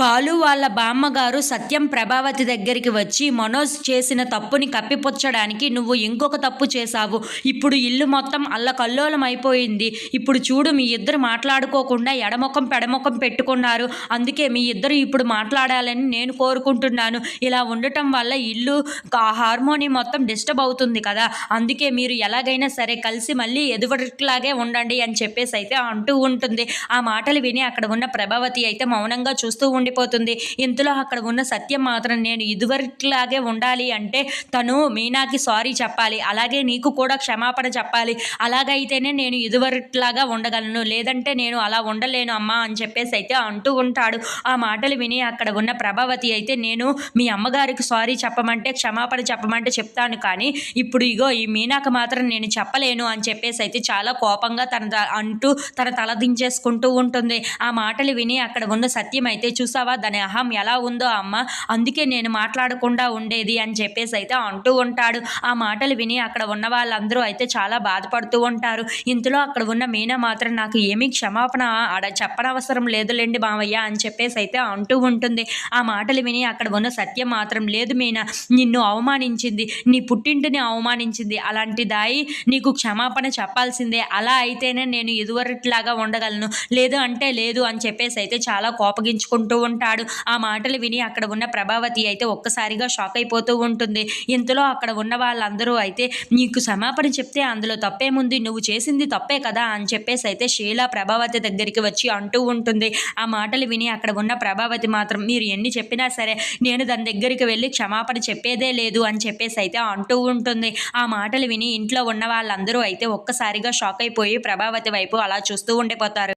బాలు వాళ్ళ బామ్మగారు సత్యం ప్రభావతి దగ్గరికి వచ్చి మనోజ్ చేసిన తప్పుని కప్పిపుచ్చడానికి నువ్వు ఇంకొక తప్పు చేశావు. ఇప్పుడు ఇల్లు మొత్తం అల్లకల్లోలం అయిపోయింది. ఇప్పుడు చూడు మీ ఇద్దరు మాట్లాడుకోకుండా ఎడముఖం పెడముఖం పెట్టుకున్నారు. అందుకే మీ ఇద్దరు ఇప్పుడు మాట్లాడాలని నేను కోరుకుంటున్నాను. ఇలా ఉండటం వల్ల ఇల్లు హార్మోని మొత్తం డిస్టర్బ్ అవుతుంది కదా. అందుకే మీరు ఎలాగైనా సరే కలిసి మళ్ళీ ఎదువట్లాగే ఉండండి అని చెప్పేసి అయితే అంటూ ఉంటుంది. ఆ మాటలు విని అక్కడ ఉన్న ప్రభావతి అయితే మౌనంగా చూస్తూ ఉండిపోతుంది. ఇంతలో అక్కడ ఉన్న సత్యం మాత్రం నేను ఇదివరట్లాగే ఉండాలి అంటే తను మీనాకి సారీ చెప్పాలి. అలాగే నీకు కూడా క్షమాపణ చెప్పాలి. అలాగైతేనే నేను ఇదివరట్లాగా ఉండగలను. లేదంటే నేను అలా ఉండలేను అమ్మా అని చెప్పేసి అయితే అంటూ ఉంటాడు. ఆ మాటలు విని అక్కడ ఉన్న ప్రభావతి అయితే నేను మీ అమ్మగారికి సారీ చెప్పమంటే క్షమాపణ చెప్పమంటే చెప్తాను. కానీ ఇప్పుడు ఇగో ఈ మీనాకు మాత్రం నేను చెప్పలేను అని చెప్పేసి అయితే చాలా కోపంగా తన త- అంటూ తన తలదించేసుకుంటూ ఉంటుంది. ఆ మాటలు విని అక్కడ ఉన్న సత్యం అయితే చూసావా? దాని అహం ఎలా ఉందో అమ్మ. అందుకే నేను మాట్లాడకుండా ఉండేది అని చెప్పేసి అయితే అంటూ ఉంటాడు. ఆ మాటలు విని అక్కడ ఉన్న వాళ్ళందరూ అయితే చాలా బాధపడుతూ ఉంటారు. ఇంతలో అక్కడ ఉన్న మీనా మాత్రం నాకు ఏమీ క్షమాపణ ఆడ చెప్పనవసరం లేదులేండి మావయ్య అని చెప్పేసి అయితే అంటూ ఉంటుంది. ఆ మాటలు విని అక్కడ ఉన్న సత్యం మాత్రం లేదు మీనా నిన్ను అవమానించింది. నీ పుట్టింటిని అవమానించింది. అలాంటి దాయి నీకు క్షమాపణ చెప్పాల్సిందే. అలా అయితేనే నేను ఇదివరట్లాగా ఉండగలను. లేదు అంటే లేదు అని చెప్పేసి అయితే చాలా కోపగించుకుంటూ ఉంటాడు. ఆ మాటలు విని అక్కడ ఉన్న ప్రభావతి అయితే ఒక్కసారిగా షాక్ అయిపోతూ ఉంటుంది. ఇంతలో అక్కడ ఉన్న వాళ్ళందరూ అయితే నీకు క్షమాపణ చెప్తే అందులో తప్పేముంది? నువ్వు చేసింది తప్పే కదా? అని చెప్పేసి అయితే షీలా ప్రభావతి దగ్గరికి వచ్చి అంటూ ఉంటుంది. ఆ మాటలు విని అక్కడ ఉన్న ప్రభావతి మాత్రం మీరు ఎన్ని చెప్పినా సరే నేను దాని దగ్గరికి వెళ్ళి క్షమాపణ చెప్పేదే లేదు అని చెప్పేసి అయితే అంటూ ఉంటుంది. ఆ మాటలు విని ఇంట్లో ఉన్న వాళ్ళందరూ అయితే ఒక్కసారిగా షాక్ అయిపోయి ప్రభావతి వైపు అలా చూస్తూ ఉండిపోతారు.